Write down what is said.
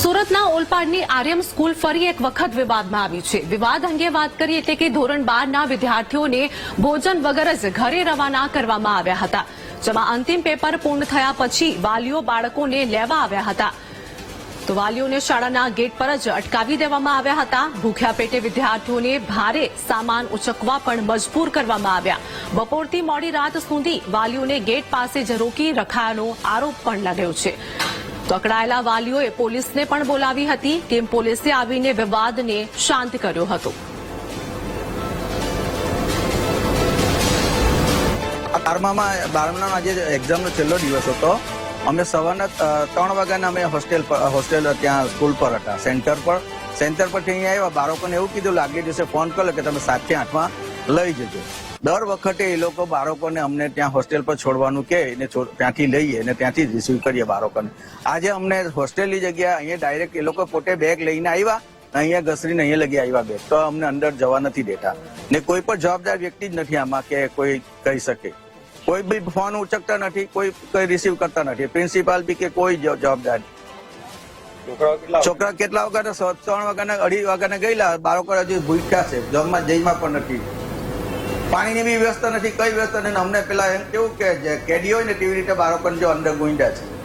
સુરતના ઓલપાડની આર્યમ સ્કૂલ ફરી એક વખત વિવાદમાં આવી છે. વિવાદ અંગે વાત કરીએ એટલે કે ધોરણ બારના વિદ્યાર્થીઓને ભોજન વગર જ ઘરે રવાના કરવામાં આવ્યા હતા. જેમાં અંતિમ પેપર પૂર્ણ થયા પછી વાલીઓ બાળકોને લેવા આવ્યા હતા. તો વાલીઓને શાળાના ગેટ પર જ અટકાવી દેવામાં આવ્યા હતા. ભૂખ્યા પેટે વિદ્યાર્થીઓને ભારે સામાન ઉચકવા પણ મજબૂર કરવામાં આવ્યા. બપોરથી મોડી રાત સુધી વાલીઓને ગેટ પાસે જ રોકી રખાયાનો આરોપ પણ લાગ્યો છે. તો અકળાયેલા વાલીઓએ પોલીસને પણ બોલાવી હતી. તેમ પોલીસે આવીને વિવાદને શાંત કર્યો હતો. બારમામાં બારમાના આજે એક્ઝામનો છેલ્લો દિવસ હતો. અમે સવારના ત્રણ વાગ્યાના અમે હોસ્ટેલ હોસ્ટેલ ત્યાં સ્કૂલ પર હતા. સેન્ટર પર સેન્ટર પરથી અહીંયા આવ્યા. બાળકોને એવું કીધું આગલે દિવસે ફોન કર્યો કે તમે સાતથી આઠમાં લઈ જજો. દર વખતે એ લોકો બાળકોને અમને ત્યાં હોસ્ટેલ પર છોડવાનું કે એને ત્યાંથી લઈએ અને ત્યાંથી રિસીવ કરીએ બાળકોને. આજે અમને હોસ્ટેલની જગ્યા અહીંયા ડાયરેક્ટ એ લોકો પોતે બેગ લઈને આવ્યા અહીંયા ઘસરીને અહીંયા લગી આવ્યા બેગ તો અમને અંદર જવા નથી દેતા. ને કોઈ પણ જવાબદાર વ્યક્તિ જ નથી આમાં કે કોઈ કહી શકે. કોઈ બી ફોન ઉચકતા નથી કોઈ કોઈ રિસીવ કરતા નથી. પ્રિન્સિપાલ બી કે કોઈ જ- જવાબદાર છોકરા કેટલા વાગ્યા ત્રણ વાગ્યાના અઢી વાગ્યાના ગયેલા. બાળકો હજુ ભૂખ્યા છે. જમવા જઈમાં પણ નથી. પાણીની બી વ્યવસ્થા નથી, કઈ વ્યવસ્થા નથી. અમને પેલા એમ કેવું કે હોય ને તેવી રીતે બાળકોને જો અંદર ગુંડા છે.